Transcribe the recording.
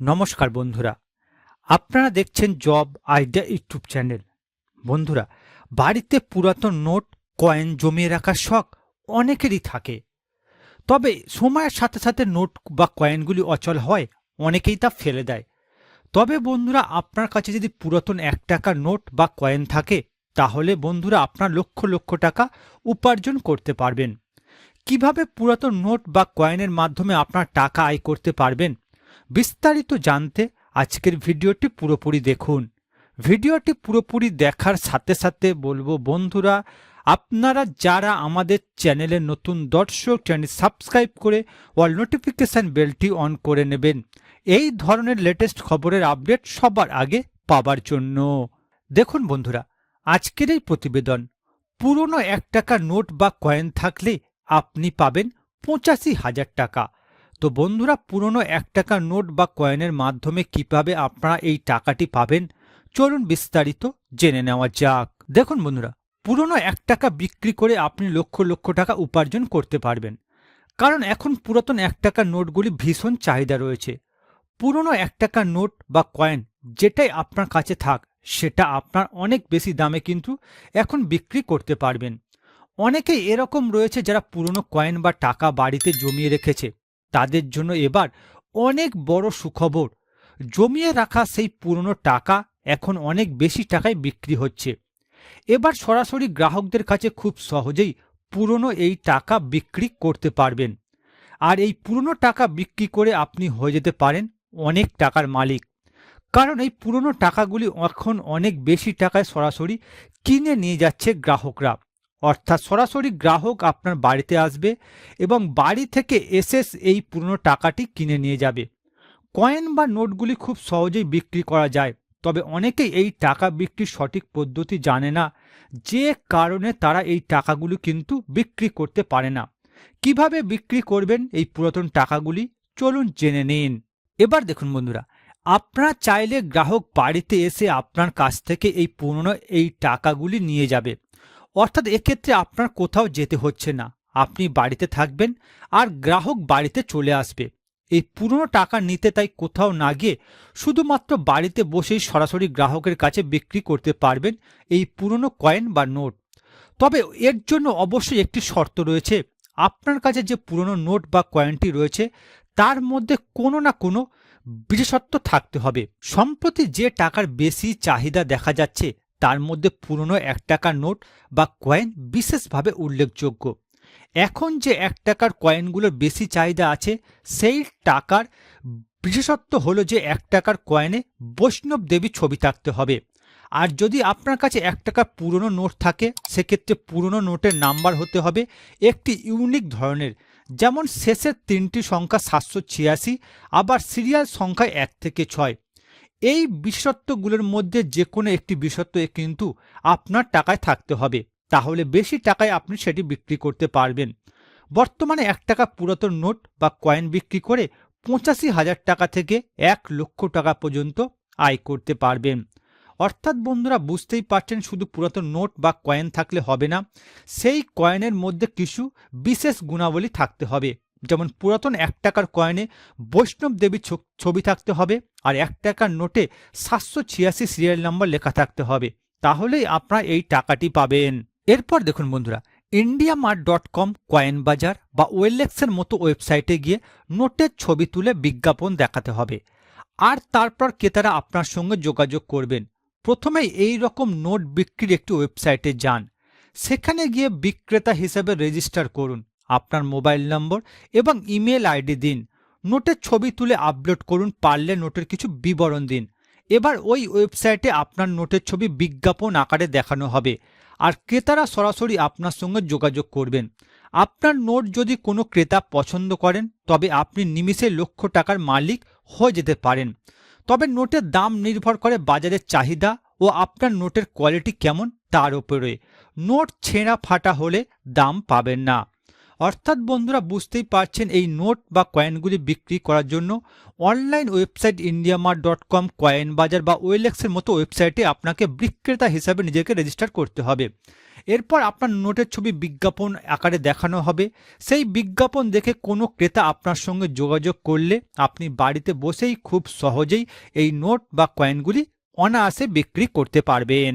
নমস্কার বন্ধুরা। আপনারা দেখছেন জব আইডিয়া ইউটিউব চ্যানেল। বন্ধুরা, বাড়িতে পুরাতন নোট, কয়েন জমিয়ে রাখার শখ অনেকেরই থাকে। তবে সময়ের সাথে সাথে নোট বা কয়েনগুলি অচল হয়, অনেকেই তা ফেলে দেয়। তবে বন্ধুরা, আপনার কাছে যদি পুরাতন এক টাকার নোট বা কয়েন থাকে, তাহলে বন্ধুরা, আপনার লক্ষ লক্ষ টাকা উপার্জন করতে পারবেন। কীভাবে পুরাতন নোট বা কয়েনের মাধ্যমে আপনার টাকা আয় করতে পারবেন? বিস্তারিত জানতে আজকের ভিডিওটি পুরোপুরি দেখুন। ভিডিওটি পুরোপুরি দেখার সাথে সাথে বলব, বন্ধুরা, আপনারা যারা আমাদের চ্যানেলে নতুন দর্শক চ্যানেল সাবস্ক্রাইব করে অল নোটিফিকেশান বেলটি অন করে নেবেন। এই ধরনের লেটেস্ট খবরের আপডেট সবার আগে পাবার জন্য। দেখুন, বন্ধুরা, আজকের এই প্রতিবেদন। পুরনো এক টাকা নোট বা কয়েন থাকলে আপনি পাবেন পঁচাশি হাজার টাকা। তো বন্ধুরা, পুরনো এক টাকা নোট বা কয়েনের মাধ্যমে কীভাবে আপনারা এই টাকাটি পাবেন? চলুন বিস্তারিত জেনে নেওয়া যাক। দেখুন বন্ধুরা, পুরনো এক টাকা বিক্রি করে আপনি লক্ষ লক্ষ টাকা উপার্জন করতে পারবেন। কারণ এখন পুরাতন এক টাকার নোটগুলি ভীষণ চাহিদা রয়েছে। পুরনো এক টাকার নোট বা কয়েন যেটাই আপনার কাছে থাক, সেটা আপনার অনেক বেশি দামে কিন্তু এখন বিক্রি করতে পারবেন। অনেকেই এরকম রয়েছে যারা পুরনো কয়েন বা টাকা বাড়িতে জমিয়ে রেখেছে। তাদের জন্য এবার অনেক বড় সুখবর। জমিয়ে রাখা সেই পুরনো টাকা এখন অনেক বেশি টাকায় বিক্রি হচ্ছে। এবার সরাসরি গ্রাহকদের কাছে খুব সহজেই পুরনো এই টাকা বিক্রি করতে পারবেন। আর এই পুরনো টাকা বিক্রি করে আপনি হয়ে যেতে পারেন অনেক টাকার মালিক। কারণ এই পুরনো টাকাগুলি এখন অনেক বেশি টাকায় সরাসরি কিনে নিয়ে যাচ্ছে গ্রাহকরা। অর্থাৎ সরাসরি গ্রাহক আপনার বাড়িতে আসবে এবং বাড়ি থেকে এসে এই পুরনো টাকাটি কিনে নিয়ে যাবে। কয়েন বা নোটগুলি খুব সহজেই বিক্রি করা যায়, তবে অনেকেই এই টাকা বিক্রির সঠিক পদ্ধতি জানে না, যে কারণে তারা এই টাকাগুলি কিন্তু বিক্রি করতে পারে না। কীভাবে বিক্রি করবেন এই পুরাতন টাকাগুলি? চলুন জেনে নিন। এবার দেখুন বন্ধুরা, আপনারা চাইলে গ্রাহক বাড়িতে এসে আপনার কাছ থেকে এই পুরনো এই টাকাগুলি নিয়ে যাবে। অর্থাৎ এক্ষেত্রে আপনার কোথাও যেতে হচ্ছে না। আপনি বাড়িতে থাকবেন আর গ্রাহক বাড়িতে চলে আসবে। এই পুরনো টাকা নিতে তাই কোথাও না গিয়ে শুধুমাত্র বাড়িতে বসেই সরাসরি গ্রাহকের কাছে বিক্রি করতে পারবেন এই পুরনো কয়েন বা নোট। তবে এর জন্য অবশ্যই একটি শর্ত রয়েছে। আপনার কাছে যে পুরনো নোট বা কয়েনটি রয়েছে, তার মধ্যে কোনো না কোনো বিশেষত্ব থাকতে হবে। সম্প্রতি যে টাকার বেশি চাহিদা দেখা যাচ্ছে তার মধ্যে পুরনো এক টাকার নোট বা কয়েন বিশেষভাবে উল্লেখযোগ্য। এখন যে এক টাকার কয়েনগুলোর বেশি চাহিদা আছে, সেই টাকার বিশেষত্ব হলো যে এক টাকার কয়েনে বৈষ্ণব দেবী ছবি থাকতে হবে। আর যদি আপনার কাছে এক টাকার পুরনো নোট থাকে, সেক্ষেত্রে পুরনো নোটের নাম্বার হতে হবে একটি ইউনিক ধরনের, যেমন শেষের তিনটি সংখ্যা সাতশো ছিয়াশি, আবার সিরিয়াল সংখ্যা এক থেকে ছয়। এই বিশেষত্বগুলোর মধ্যে যে কোনো একটি বিশেষত্ব কিন্তু আপনার টাকায় থাকতে হবে। তাহলে বেশি টাকায় আপনি সেটি বিক্রি করতে পারবেন। বর্তমানে এক টাকা পুরাতন নোট বা কয়েন বিক্রি করে পঁচাশি হাজার টাকা থেকে এক লক্ষ টাকা পর্যন্ত আয় করতে পারবেন। অর্থাৎ বন্ধুরা বুঝতেই পারছেন, শুধু পুরাতন নোট বা কয়েন থাকলে হবে না, সেই কয়েনের মধ্যে কিছু বিশেষ গুণাবলী থাকতে হবে। যেমন পুরাতন এক টাকার কয়েনে বৈষ্ণব দেবীর ছবি থাকতে হবে আর এক টাকার নোটে সাতশো ছিয়াশি সিরিয়াল নাম্বার লেখা থাকতে হবে। তাহলেই আপনারা এই টাকাটি পাবেন। এরপর দেখুন বন্ধুরা IndiaMART dot com coin Bazaar বা ওয়েলেক্সের মতো ওয়েবসাইটে গিয়ে নোটের ছবি তুলে বিজ্ঞাপন দেখাতে হবে। আর তারপর ক্রেতারা আপনার সঙ্গে যোগাযোগ করবেন। প্রথমে এই রকম নোট বিক্রির একটি ওয়েবসাইটে যান। সেখানে গিয়ে বিক্রেতা হিসেবে রেজিস্টার করুন। আপনার মোবাইল নম্বর এবং ইমেল আইডি দিন। নোটের ছবি তুলে আপলোড করুন, পারলে নোটের কিছু বিবরণ দিন। এবার ওই ওয়েবসাইটে আপনার নোটের ছবি বিজ্ঞাপন আকারে দেখানো হবে। আর ক্রেতারা সরাসরি আপনার সঙ্গে যোগাযোগ করবেন। আপনার নোট যদি কোনো ক্রেতা পছন্দ করেন, তবে আপনি নিমিষে লক্ষ টাকার মালিক হয়ে যেতে পারেন। তবে নোটের দাম নির্ভর করে বাজারের চাহিদা ও আপনার নোটের কোয়ালিটি কেমন, তার উপরে। নোট ছেঁড়া ফাটা হলে দাম পাবেন না। অর্থাৎ বন্ধুরা বুঝতেই পারছেন এই নোট বা কয়েনগুলি বিক্রি করার জন্য online website IndiaMART dot com coin Bazaar বা ওয়েলেক্সের মতো ওয়েবসাইটে আপনাকে বিক্রেতা হিসাবে নিজেকে রেজিস্টার করতে হবে। এরপর আপনার নোটের ছবি বিজ্ঞাপন আকারে দেখানো হবে। সেই বিজ্ঞাপন দেখে কোনো ক্রেতা আপনার সঙ্গে যোগাযোগ করলে আপনি বাড়িতে বসেই খুব সহজেই এই নোট বা কয়েনগুলি অনায়াসে বিক্রি করতে পারবেন।